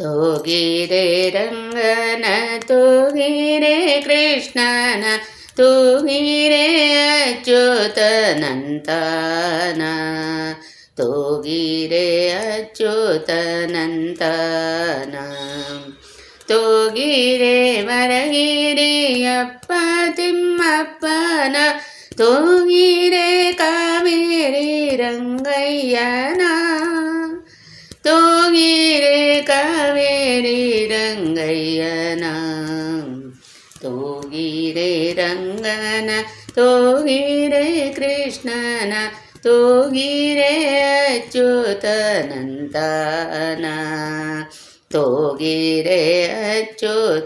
തൂകിരേ രംഗന തൂകിരേ കൃഷ്ണന തൂകിരേ അച്യുതനന്തന തൂകിരേ അച്യുതനന്തന തൂകിരേ മരഗിരിയപ്പ തിമ്മപ്പന തൂകിരേ കാവേരി രംഗയ്യന തൂകിരേ കാവേരി രംഗയ്യന തൂകീരേ രംഗന തൂകീരേ കൃഷ്ണന തൂകീരേ അച്യുതനന്ദന തൂകീരേ അച്യുതനന്ദന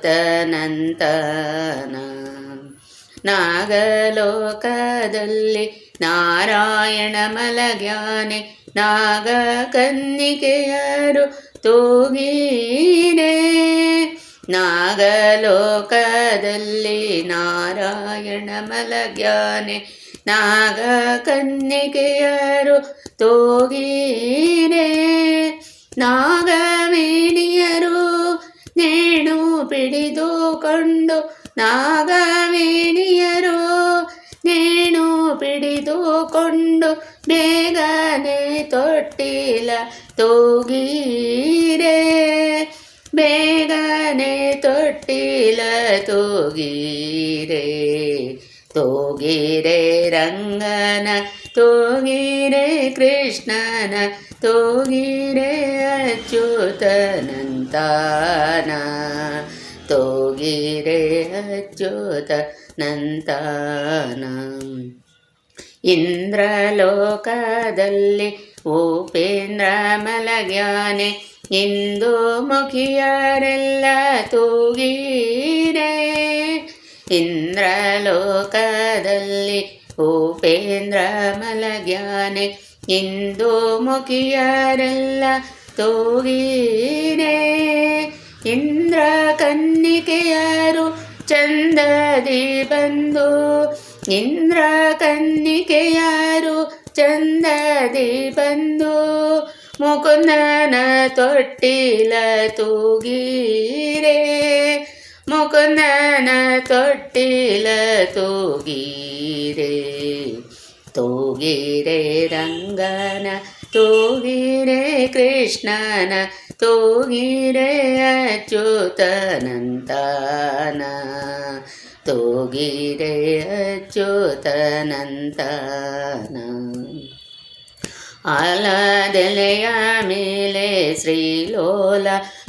നാഗലോകദല്ലി നാരായണ മലഗ്യാനി നാഗ ತೂಗೀನೆ ನಾಗಲೋಕದಲ್ಲಿ ನಾರಾಯಣ ಮಲಗ್ಯಾನೆ ನಾಗ ಕನ್ನಿಕೆಯರು ನಾಗ ನಾಗವೇಣಿಯರು ನೇಣು ಪಿಡಿದುಕೊಂಡು ನಾಗವೇಣಿಯರು ನೇಣು ಪಿಡಿದುಕೊಂಡು ಬೇಗನೆ ತೊಟ್ಟಿಲ ತೂಗೀರೆ ಬೇಗನೆ ತೊಟ್ಟಿಲ ತೂಗೀರೆ ತೂಗಿರೆ ರಂಗನ ತೂಗಿರೆ ಕೃಷ್ಣನ ತೂಗಿರೆ ಅಚ್ಯುತನಂತಾನ ತೂಗಿರೆ ಅಚ್ಯುತ ನಂತಾನ ಇಂದ್ರಲೋಕದಲ್ಲಿ ಉಪೇಂದ್ರ ಮಲಗ್ಯಾನೆ ಇಂದು ಮುಖಿಯರೆಲ್ಲ ತೂಗೀರೆ ಇಂದ್ರಲೋಕದಲ್ಲಿ ಉಪೇಂದ್ರ ಮಲಗ್ಯಾನೆ ಇಂದು ಮುಖಿಯರೆಲ್ಲ ತೂಗೀರೆ ಇಂದ್ರ ಕನ್ನಿಕೆಯರು ಚಂದದಿ ಬಂದು ಇಂದ್ರ ಕನ್ನಿಕೆಯಾರು ಚಂದದಿ ಬಂದು ಮುಕುಂದನ ತೊಟ್ಟಿಲ ತೂಗೀರೆ ಮುಕುಂದನ ತೊಟ್ಟಿಲ ತೂಗೀರೆ ತೂಗಿರೆ ರಂಗನ ತೂಗಿರೆ ಕೃಷ್ಣನ തൂങ്ങിരെ അച്യുതനന്ദന തൂങ്ങിരെ അച്യുതനന്ദന അലദലയാമിലെ ശ്രീലോല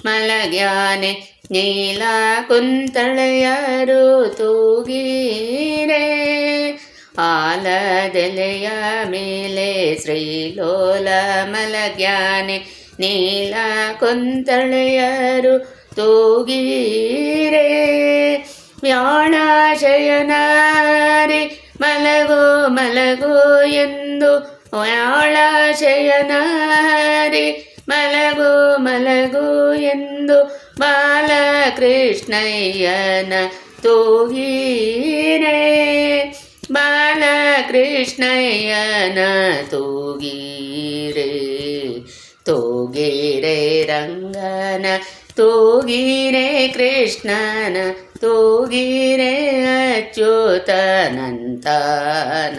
മലഗ്യാനെ നീല കുന്തളയരു തൂകീരെ ആലദലയാമിലെ ശ്രീലോല മലഗ്യാനെ ನೀಲ ಕೊಂತಳೆಯರು ತೂಗೀರೆ ವ್ಯಾಳಾಶಯನಾರಿ ಮಲಗೋ ಮಲಗೋ ಎಂದು ವ್ಯಾಳಾಶಯನಾರಿ ಮಲಗೋ ಮಲಗೋ ಎಂದು ಬಾಲಕೃಷ್ಣಯ್ಯನ ತೂಗೀರೆ ಬಾಲಕೃಷ್ಣಯ್ಯನ ತೂಗೀರೆ तोगिरे रङ्गन तोगिरे कृष्णन तोगिरे अच्युतनन्तन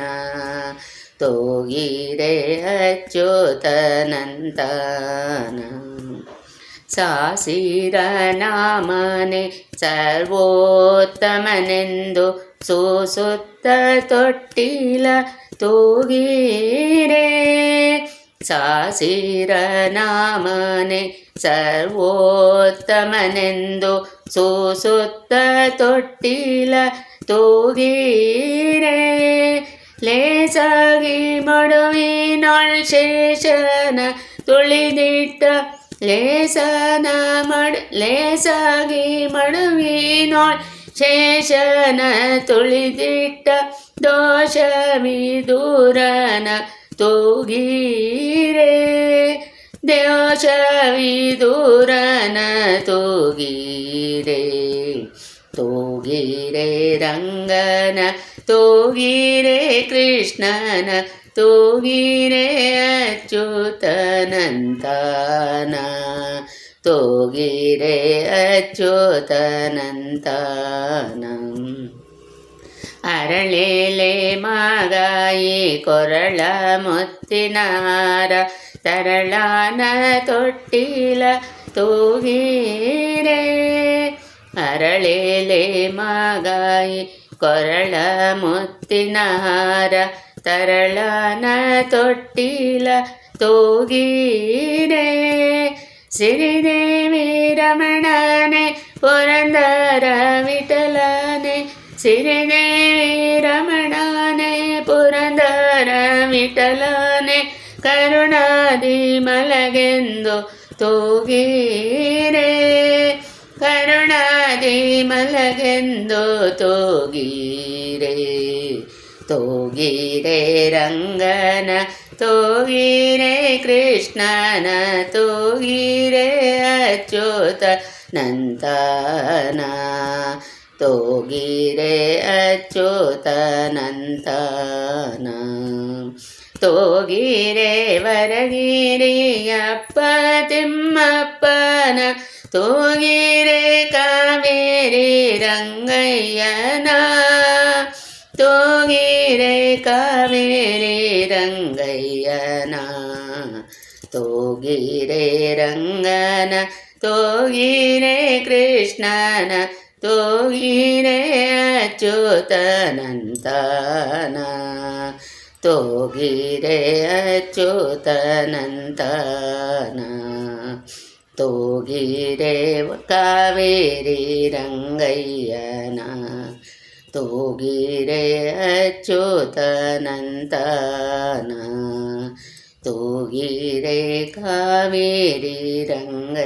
तोगिरे अच्युतनन्तन सारनामने सर्वोत्तमनेन्दो तोगिरे സാസിരനാമനെ സർവോത്തമനെന്തു സുസുത്ത തൊട്ടില തൂകീരേ ലേസകി മടുവിനോൾ ശേഷന തുളിനിട്ട ലേസന മട ലേസകി മടുവിനോൾ ശേഷന തുളിതിട്ട ദോഷമി ദൂരന તું ગીરે દેવ ચરાવી દૂર તો ગીરે ತೋಗಿರೆ ರಂಗನ ತೋಗಿರೆ ಕೃಷ್ಣನ ತೋಗಿರೆ ಅಚ್ಯುತನಂತನ ತೋಗಿರೆ ಅಚ್ಯುತನಂತನ ಅರಳಿಲೆ ಮಾಗಾಯಿ ಕೊರಳ ಮುತ್ತಿನಾರ ತರಳಾನ ತೊಟ್ಟಿಲ ತೂಗೀರೆ ಅರಳಿಲೆ ಮಾಗಾಯಿ ಕೊರಳ ಮುತ್ತಿನಾರ ತರಳಾನ ತೊಟ್ಟಿಲ ತೂಗೀರೆ ಸಿರಿದೇವಿ ರಮಣನೆ ಪುರಂದರ ವಿಟ ಸಿರಿಗೇ ರಮಣಾನೆ ಪುರಂದರ ವಿಠಲನೆ ಕರುಣಾದಿ ಮಲಗೆಂದು ತೋಗಿರೆ ಕರುಣಾದಿ ಮಲಗೆಂದು ತೋಗೀರೆ ತೋಗೀರೆ ರಂಗನ ತೋಗಿರೆ ಕೃಷ್ಣನ ತೋಗಿರೆ ಅಚ್ಯುತ ನಂತನ ತೋಗಿರೆ ಅಚ್ಯುತನಂತನ ತೋಗಿರೆ ವರಗಿರಿಯಪ್ಪ ತಿಮ್ಮಪ್ಪನ ತೋಗಿರೆ ಕಾವೇರಿ ರಂಗಯ್ಯನ ತೋಗಿರೆ ಕಾವೇರಿ ರಂಗಯ್ಯನ ತೋಗಿರೆ ರಂಗನ ತೋಗಿರೆ ಕೃಷ್ಣನ ತೋಗಿನೇ ಅಚ್ಯುತನಂತನ ತೋಗಿರೆ ಅಚ್ಯುತನಂತನ ತೋಗಿರೆ ಕಾವೇರಿ ರಂಗಯ್ಯನ ತೋಗಿರೆ ಅಚ್ಯುತನಂತನ തൂകിരേ കാവേരി രംഗയ്യന